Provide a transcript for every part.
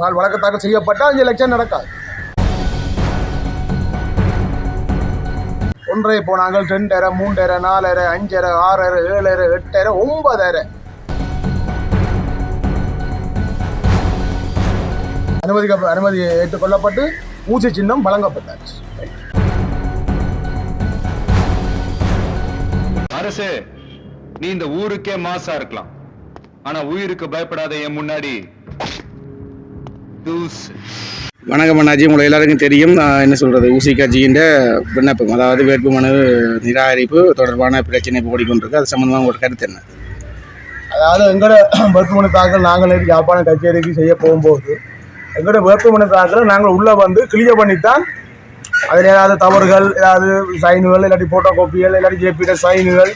பால் வழக்கு தாக்கல் செய்யப்பட்டால் அஞ்சு லட்சம் நடக்காது. ஒன்றரை போனாங்கள் ரெண்டரை மூன்றரை நாலரை அஞ்சரை ஆறரை ஏழரை எட்டரை ஒன்பதரை. அனுமதிக்க அனுமதி ஏற்றுக்கொள்ளப்பட்டு ஊசி சின்னம் வழங்கப்பட்டாச்சு. அரசு நீ இந்த ஊருக்கே மாசா இருக்கலாம். ஆனா உயிருக்கு பயப்படாத என் முன்னாடி வணக்கம் அண்ணாஜி உங்களை எல்லாருக்கும் தெரியும். என்ன சொல்கிறது ஊசி கட்சியின் விண்ணப்பம் அதாவது வேட்புமனு நிராகரிப்பு தொடர்பான பிரச்சனை இப்போ ஓடிக்கொண்டிருக்கு. அது சம்மந்தமாக உங்களோட கருத்து என்ன? அதாவது எங்களோட வேட்புமனு தாக்கல் நாங்கள் நேற்று யாழ்ப்பாண கச்சேரிக்கு செய்ய போகும்போது எங்களோட வேட்புமனு தாக்கல் நாங்கள் உள்ளே வந்து கிளியர் பண்ணித்தான். அதில் ஏதாவது தவறுகள் ஏதாவது சைனுகள் இல்லாட்டி ஃபோட்டோ காப்பிகள் இல்லாட்டி ஜேபிட சைனுகள்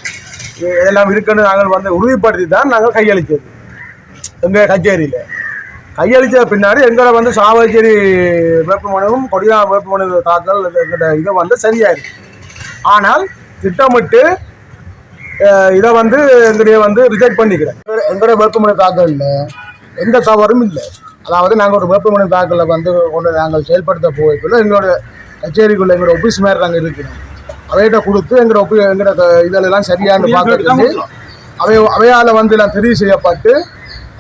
இதெல்லாம் இருக்குன்னு நாங்கள் வந்து உறுதிப்படுத்தி தான் நாங்கள் கையளித்தது. எங்கள் கச்சேரியில். கையளித்த பின்னாடி எங்களை வந்து சாவச்சேரி வேட்புமனுவும் கொடியா வேட்புமனு தாக்கல் இதை வந்து சரியாயிருக்கு. ஆனால் திட்டமிட்டு இதை வந்து எங்களுடைய வந்து ரிஜெக்ட் பண்ணிக்கிறேன். எங்களோட வேட்புமனு தாக்கலில் எந்த தவறும் இல்லை. அதாவது நாங்கள் ஒரு வேட்புமனு தாக்கலில் வந்து கொண்டு நாங்கள் செயல்படுத்த போய்க்குள்ள எங்களோட கச்சேரிக்குள்ள எங்களோட ஒபிஸ் மாதிரி நாங்கள் இருக்கிறோம். அவைகிட்ட கொடுத்து எங்களோட ஒப்பி எங்களோட இதெல்லாம் சரியானு பார்க்கறதுக்கு அவை அவையால் வந்து எல்லாம் தெரிவு செய்யப்பட்டு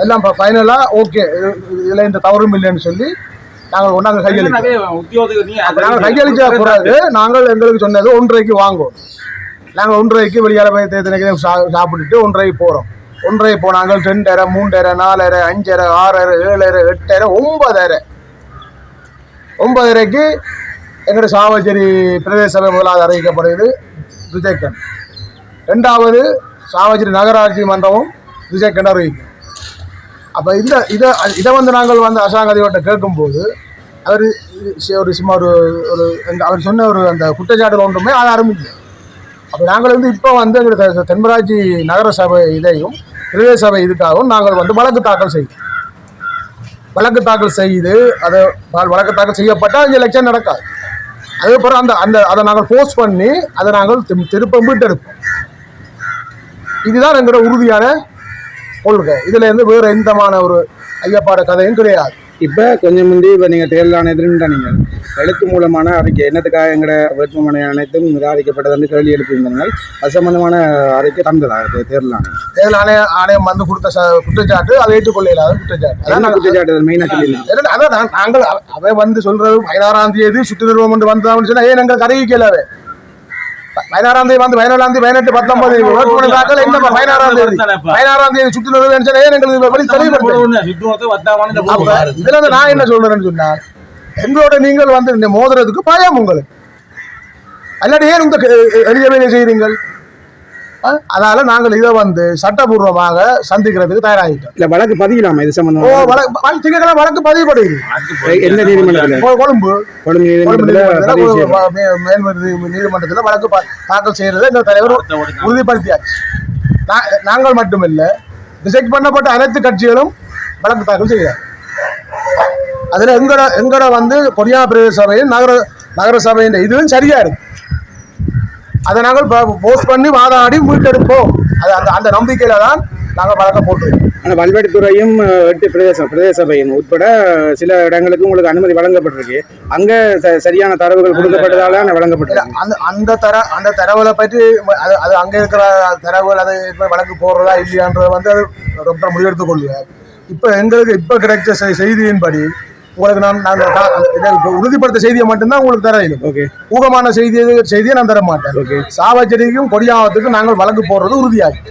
எல்லாம் ஃபைனலாக ஓகே இதில் இந்த தவறும் இல்லைன்னு சொல்லி நாங்கள் கொண்டாங்க கையளிக்கிறோம். நாங்கள் கையளிச்ச பிறகு நாங்கள் எங்களுக்கு சொன்னது ஒன்றரைக்கு வாங்குவோம். நாங்கள் ஒன்றரைக்கு வெளியால் போய் தேத்தனைக்கு சா சாப்பிட்டுட்டு ஒன்றரைக்கு போகிறோம் ஒன்றரை போனாங்கள் ரெண்டரை மூன்றரை நாலரை அஞ்சரை ஆறரை ஏழரை எட்டரை ஒன்பதரை. ஒன்பதரைக்கு எங்களோட சாவச்சேரி பிரதேச சபை முதலாவது அறிவிக்கப்படுகிறது ரிஜெக்டன் ரெண்டாவது சாவச்சேரி நகராட்சி மன்றமும் ரிஜெக்டன் அறிவிக்கும். அப்போ இந்த இதை இதை வந்து நாங்கள் வந்து அரசாங்கத்தையோட்ட கேட்கும்போது அவர் ஒரு சும்மா ஒரு ஒரு எங்க- அவர் சொன்ன ஒரு அந்த குற்றச்சாட்டுகள் ஒன்றுமே ஆதாரம் இல்லை அப்போ நாங்கள் வந்து இப்போ வந்து எங்களுக்கு தென்மராஜி நகர சபை இதையும் பிரதேச சபை இதுக்காகவும் நாங்கள் வந்து வழக்கு தாக்கல் செய்யும் வழக்கு தாக்கல் செய்து அதை வழக்கு தாக்கல் செய்யப்பட்டால் அஞ்சு லட்சம் நடக்காது. அதுக்கப்புறம் அந்த அந்த அதை நாங்கள் போஸ்ட் பண்ணி அதை நாங்கள் திரு- திரும்ப மீட்டெடுப்போம். இதுதான் எங்களோட உறுதியான கொள்கை. இதுல இருந்து வேறு எந்தமான ஒரு ஐயப்பாட கதையும் கிடையாது. இப்போ கொஞ்சம் முந்தி இப்போ நீங்கள் தேர்தல் ஆணையத்தில் நீங்கள் எழுத்து மூலமான அறிக்கை என்னத்துக்காக எங்களோட வேட்புமனை அனைத்தும் நிராகரிக்கப்பட்டது என்று கேள்வி எழுப்பியிருந்தார்கள். அது சம்பந்தமான அறிக்கை தந்ததா தேர்தல் ஆணையம்? தேர்தல் ஆணைய ஆணையம் வந்து கொடுத்த குற்றச்சாட்டு அதை ஏற்றுக்கொள்ள இல்லாத குற்றச்சாட்டு. அதான் குற்றச்சாட்டு? மெயினாக இல்ல, அதான் நாங்கள் அவ- வந்து சொல்றது பதினாறாம் தேதி சுற்றுநிறுவனம் கொண்டு வந்தான்னு சொன்னா ஏன் எங்களுக்கு அறிவிக்கல அவ பதினாறாம் தேதி வந்து பதினேழாம் தேதி பதினெட்டு பத்தொன்பது வேட்புமனு தாக்கல் என்ன பதினாறாம் தேதி. பதினாறாம் தேதி ஏன் எங்களுக்கு வெளி தெளிவுபடுத்த? அப்ப இதுல இருந்து நான் என்ன சொல்றேன்னு சொன்னா எங்களோட நீங்கள் வந்து இந்த மோதுறதுக்கு பயம் உங்களுக்கு. அல்லாட்டி ஏன் இந்த எளிய வேலை செய்கிறீங்கள்? அதனால நாங்கள் இதை வந்து சட்டபூர்வமாக சந்திக்கிறதுக்கு தயாராகிட்டோம். இல்லை வழக்கு பதியலாமா இது ஓ சம்பந்தமாக வழக்கு திங்கக்கிழமை வழக்கு பதிவுபடுகிறது எந்த நீதிமன்றத்தில்? கொழும்பு. கொழும்பு கொழும்பு நீதிமன்றத்தில் வழக்கு தாக்கல் செய்யறதை இந்த தலைவர் உறுதிப்படுத்தியாச்சு. நாங்கள் மட்டுமில்லை ரிஜெக்ட் பண்ணப்பட்ட அனைத்து கட்சிகளும் வழக்கு தாக்கல் செய்கிறார். அதில் எங்கட எங்கட வந்து கொரியா பிரதேச சபையின் நகர நகர சபையின் இதுவும் சரியா இருக்கு. அதை நாங்கள் போஸ்ட் பண்ணி வாதாடி மீட்டெடுப்போம். அது அந்த அந்த நம்பிக்கையில தான் நாங்கள் வழக்க போட்டுருக்கோம். ஆனால் வல்வெட்டித்துறையும் அஹ், எட்டு பிரதேச பிரதேச சபையும் உட்பட சில இடங்களுக்கு உங்களுக்கு அனுமதி வழங்கப்பட்டிருக்கு. அங்கே ச- சரியான தரவுகள் கொடுக்கப்பட்டதால இல்ல, வழங்கப்பட்டிருக்கு அந்த அந்த தர அந்த தரவுகளை பற்றி அது அது அங்கே இருக்கிற தரவுகள் அது இப்ப வழக்கு போடுறதா இல்லையான்றதை வந்து அது டாக்டர் முடிவெடுத்துக் கொள்வார் இப்போ எங்களுக்கு இப்போ கிடைச்ச செய்தியின்படி உங்களுக்கு நான் நாங்கள் உறுதிப்படுத்த செய்தியை மட்டும்தான் உங்களுக்கு தர இயலும். ஓகே ஊகமான செய்தியை செய்தியை நான் தர மாட்டேன். ஓகே சாவச்சேரிக்கும் கொடியாவத்துக்கும் நாங்கள் வழக்கு போடுறது உறுதியாகும்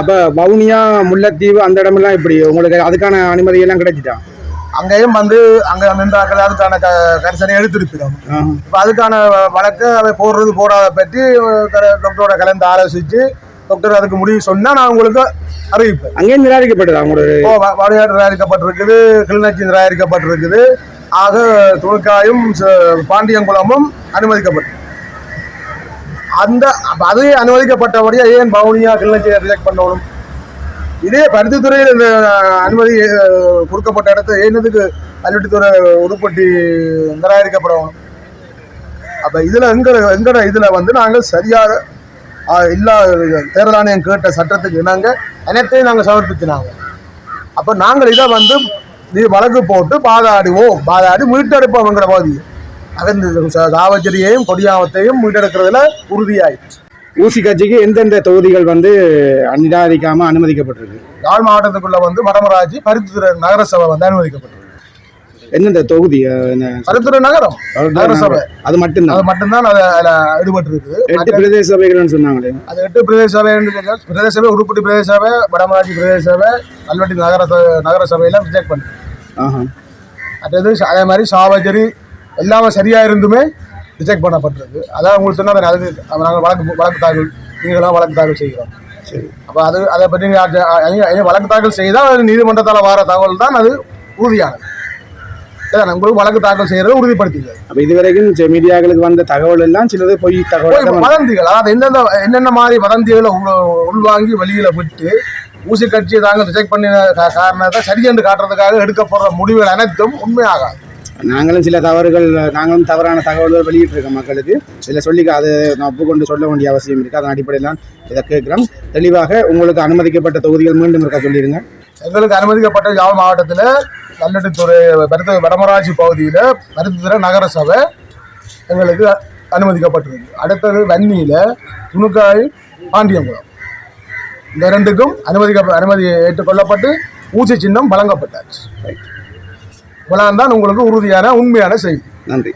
அப்போ வவுனியா முல்லைத்தீவு அந்த இடமெல்லாம் இப்படி உங்களுக்கு அதுக்கான அனுமதி எல்லாம் கிடைச்சிட்டான் அங்கேயும் வந்து அங்கே நின்றாக்கள் அதுக்கான க கரிசனை எடுத்திருக்கிறோம். இப்போ அதுக்கான வழக்கு அதை போடுறது போடாத பற்றி டாக்டரோட கலந்து ஆலோசித்து டாக்டர் அதுக்கு முடிவு சொன்னால் நான் உங்களுக்கு அறிவிப்பேன். அங்கேயும் நிராகரிக்கப்பட்டதா உங்களோட ஓ வடையாடு தயாரிக்கப்பட்டிருக்குது கிளிநொச்சி தயாரிக்கப்பட்டிருக்குது ஆக துணுக்காயும் பாண்டியங்குளமும் அனுமதிக்கப்பட்டு. அந்த அது அனுமதிக்கப்பட்டபடியா ஏன் பவுனியா கிளிநொச்சியை ரிஜெக்ட் பண்ணணும்? இதே பருத்தித்துறையில் இந்த அனுமதி கொடுக்கப்பட்ட இடத்த ஏனதுக்கு கல்வெட்டுத்துறை உருப்பட்டி தயாரிக்கப்படணும் அப்ப இதுல எங்க எங்கட இதுல வந்து நாங்கள் சரியாக இல்லா தேர்தல் ஆணையம் கேட்ட சட்டத்துக்கு இணங்க அனைத்தையும் நாங்கள் சமர்ப்பித்தினாங்க அப்போ நாங்கள் இதை வந்து நீ வழக்கு போட்டு பாதாடுவோம். பாதாடி மீட்டெடுப்போம்ங்கிற பகுதி அகர்ந்து சாவச்சேரியையும் கொடியாவத்தையும் மீட்டெடுக்கிறதுல உறுதியாயிடுச்சு ஊசி கட்சிக்கு எந்தெந்த தொகுதிகள் வந்து நிராகரிக்காம அனுமதிக்கப்பட்டிருக்கு? யாழ் மாவட்டத்துக்குள்ள வந்து வடமராட்சி பருத்தித்துறை நகரசபை வந்து அனுமதிக்கப்பட்டது எந்தெந்த தொகுதி பருத்தித்துறை நகரம் நகரசபை. அது மட்டும்தான். அது மட்டும்தான் அது அதில் ஈடுபட்டு இருக்குது எட்டு பிரதேச சபைகள்னு சொன்னாங்களே. அது எட்டு பிரதேச சபை பிரதேச சபை உருப்படி பிரதேச சபை வடமராட்சி பிரதேச சபை கல்வெட்டி நகர நகர சபையில ரிஜெக்ட் பண்ணு ஆஹா அடுத்தது அதே மாதிரி சாவச்சேரி எல்லாமே சரியா இருந்துமே ரிஜெக்ட் பண்ணப்பட்டிருக்கு. அதான் உங்களுக்கு சொன்னா அதுக்கு அப்ப நாங்கள் வழக்கு வழக்கு தாக்கல் நீங்களாம் வழக்கு தாக்கல் செய்கிறோம். சரி. அப்போ அது அதை பற்றி வழக்கு தாக்கல் செய்தால் அது நீதிமன்றத்தால் வர தகவல் தான் அது உறுதியானது. உங்களுக்கு வழக்கு தாக்கல் செய்யறது உறுதிப்படுத்திங்க அப்ப இதுவரைக்கும் மீடியாக்களுக்கு வந்த தகவல் எல்லாம் சிலது பொய் தகவல் வதந்திகள்? அதாவது எந்தெந்த என்னென்ன மாதிரி வதந்திகளை உள்- உள்வாங்கி வெளியில விட்டு ஊசி கட்சியை தாங்கள் ரிஜெக்ட் பண்ணின கா- காரணத்தை சரியென்று காட்டுறதுக்காக எடுக்கப்படுற முடிவுகள் அனைத்தும் உண்மையாகாது. நாங்களும் சில தவறுகள் நாங்களும் தவறான தகவல்கள் வெளியிட்டிருக்கோம் மக்களுக்கு. சில சொல்லி அதை நான் ஒப்புக்கொண்டு சொல்ல வேண்டிய அவசியம் இருக்குது அதன் அடிப்படையில் தான் இதை கேட்குறோம். தெளிவாக உங்களுக்கு அனுமதிக்கப்பட்ட தொகுதிகள் மீண்டும் இருக்கா சொல்லிடுங்க. எங்களுக்கு அனுமதிக்கப்பட்ட யாழ் மாவட்டத்தில் கல்லட்டுத்துறை மருத்துவ வடமராட்சி பகுதியில் மருத்துவத்துறை நகர சபை எங்களுக்கு அனுமதிக்கப்பட்டிருக்கு. அடுத்தது வன்னியில் துணுக்காய் பாண்டியங்குளம். இந்த ரெண்டுக்கும் அனுமதிக்க அனுமதி ஏற்றுக்கொள்ளப்பட்டு ஊசி சின்னம் வழங்கப்பட்டாச்சு. இவ்வளோ தான் உங்களுக்கு உறுதியான உண்மையான செய்தி. நன்றி.